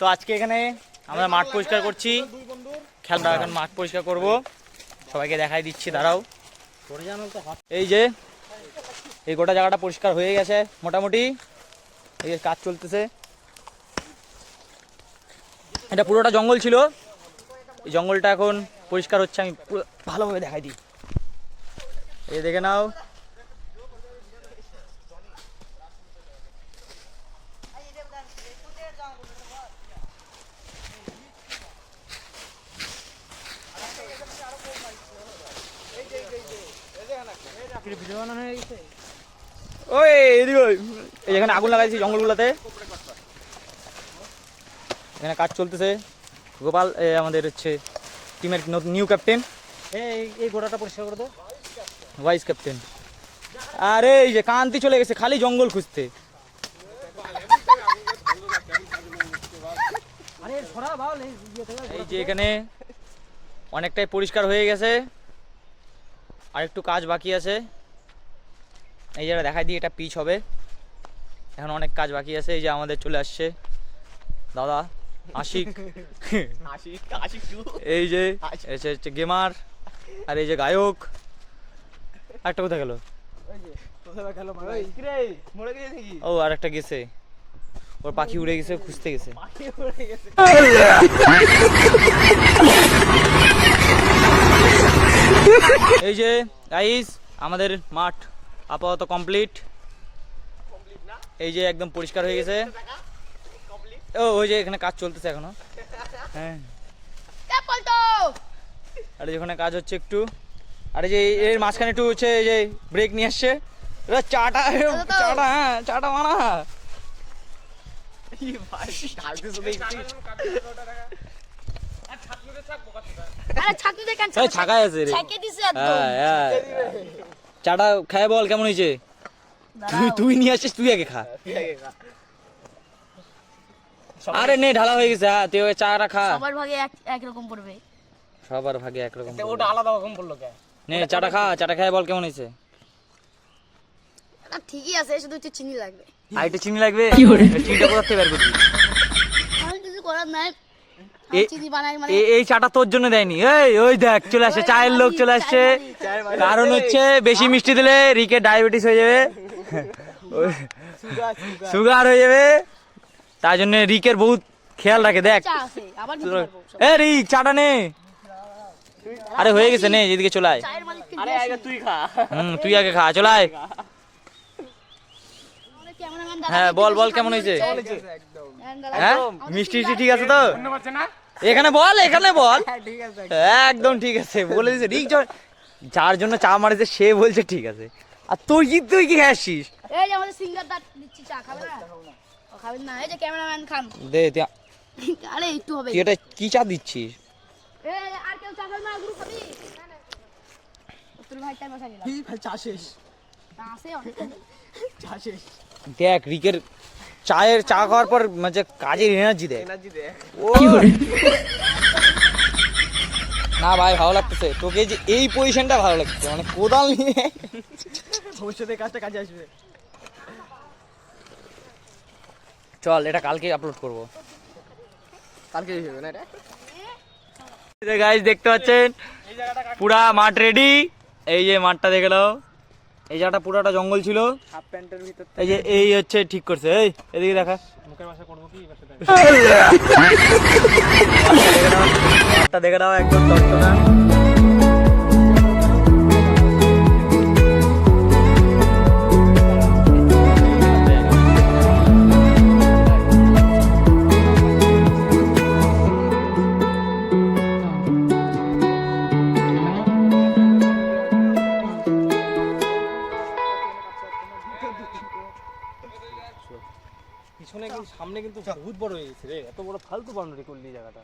তো আজকে এখানে আমরা মাঠ পরিষ্কার করছি। খেলনা এখন মাঠ পরিষ্কার করব। সবাইকে দেখাই দিচ্ছি, দাঁড়াও। এই যে, এই গোটা জায়গাটা পরিষ্কার হয়ে গেছে, মোটামুটি। এই যে কাজ চলতেছে। এটা পুরোটা জঙ্গল ছিল। এই জঙ্গলটা এখন পরিষ্কার হচ্ছে, আমি ভালোভাবে দেখাই দিই। এই দেখে নাও। ওই এদিকে এই আগুন লাগাইছি জঙ্গলগুলোতে। এখানে কাজ চলতেছে। গোপাল আমাদের হচ্ছে টিমের নিউ ক্যাপ্টেন। এই গোড়াটা পরিষ্কার করে দাও। Vice captain. আরে এই যে কান্তি চলে গেছে খালি জঙ্গল খুঁজতে। ইয়ে এই যে এখানে অনেকটাই পরিষ্কার হয়ে গেছে। আর একটু কাজ বাকি আছে। এই যেটা দেখাই দিই এটা পিচ হবে। এখন অনেক কাজ বাকি আছে এই যে আমাদের চলে আসছে। দাদা আশিক। এই যে এসে হচ্ছে গেমার আর এই যে গায়ক। একটা কোথায় গেল? ও আর একটা গেছে। ওর পাখি উড়ে গেছে খুঁজতে গেছে। এই যে গাইস আমাদের মাঠ। আপাতত কমপ্লিট এই যে একদম পরিষ্কার হয়ে গেছে। ও ওই যে এখানে কাজ চলতেছে এখনও। হ্যাঁ। আর যেখানে কাজ হচ্ছে একটু। আর যে এর মাঝখানে একটু হচ্ছে এই যে ব্রেক নিয়ে আসছে। এবার চাটা চাটা হ্যাঁ চাটা মানা ছাকায় আছে রে। চাটা খায় বল কেমন হয়েছে? তুই তুই নিয়ে আসিস তুই আগে খা। আরে নে ঢালা হয়ে গেছে হ্যাঁ তুই ওই চাটা খা। সবার ভাগে এক এক রকম পড়বে। সবার ভাগে এক একরকম ওটা আলাদা রকম বলল কে? নে চাটা খা চাটা খায় বল কেমন হয়েছে? না ঠিকই আছে শুধু একটু চিনি লাগবে। আর একটু চিনি লাগবে? চিনিটা কোথা থেকে বের করবি আমি কিছু করার নাই। এই চাটা তোর জন্য দেয়নি। এই ওই দেখ চলে আসছে চায়ের লোক চলে আসছে কারণ হচ্ছে বেশি মিষ্টি দিলে রিকে ডায়াবেটিস হয়ে যাবে। সুগার হয়ে যাবে। তাই জন্য রিকের বহুত খেয়াল রাখে দেখ। এ রিক চাটা নে। আরে হয়ে গেছে নে এদিকে চলে আয়। চায়ের মালিক আরে আগে তুই খা। হুম তুই আগে খা চলে আয়। হ্যাঁ বল বল কেমন হয়েছে? হ্যাঁ? মিষ্টি মিষ্টি ঠিক আছে তো? এখানে বল এখানে বল। একদম ঠিক আছে বলে দিছে রিক য- যার জন্য চা মারিছে সে বলছে ঠিক আছে। আর তুই কি তুই কি খাচ্ছিস? এই যে আমাদের সিঙ্গার দাঁত দিচ্ছি চা খাবে না? ও খাবেন না। এই যে ক্যামেরাম্যান খান দে তুই- আরে একটু হবে। তুই এটা কি চা দিচ্ছিস? এই আর কেউ চা খাবে না গ্রুপ খাবি? তোর ভাই টাইম আছে কি ভাই চা শেষ। না আছে চা শেষ। দেখ রিকের চায়ের চা খাওয়ার পর মানে কাজের এনার্জি দেয়। না ভাই ভালো লাগতেছে। তোকে যে এই পজিশনটা ভালো লাগছে মানে কোদাল নিয়ে। ভবিষ্যতে কাজটা কাজে আসবে। চল এটা কালকে আপলোড করব। কালকে হবে না এটা? গাইস দেখতে পাচ্ছেন? পুরা মাঠ রেডি এই যে মাঠটা দেখে নাও। এই জায়গাটা পুরোটা জঙ্গল ছিল। হাফ প্যান্টের ভিতর এই যে এই হচ্ছে ঠিক করছে। এই এদিকে দেখা। মুখের ভাষা করব কি? এবার দেখে নাও। একদম পিছনে কিন্তু সামনে কিন্তু বহুত বড় হয়ে গেছে রে। এত বড় ফালতু বাউন্ডারি করলি জায়গাটা।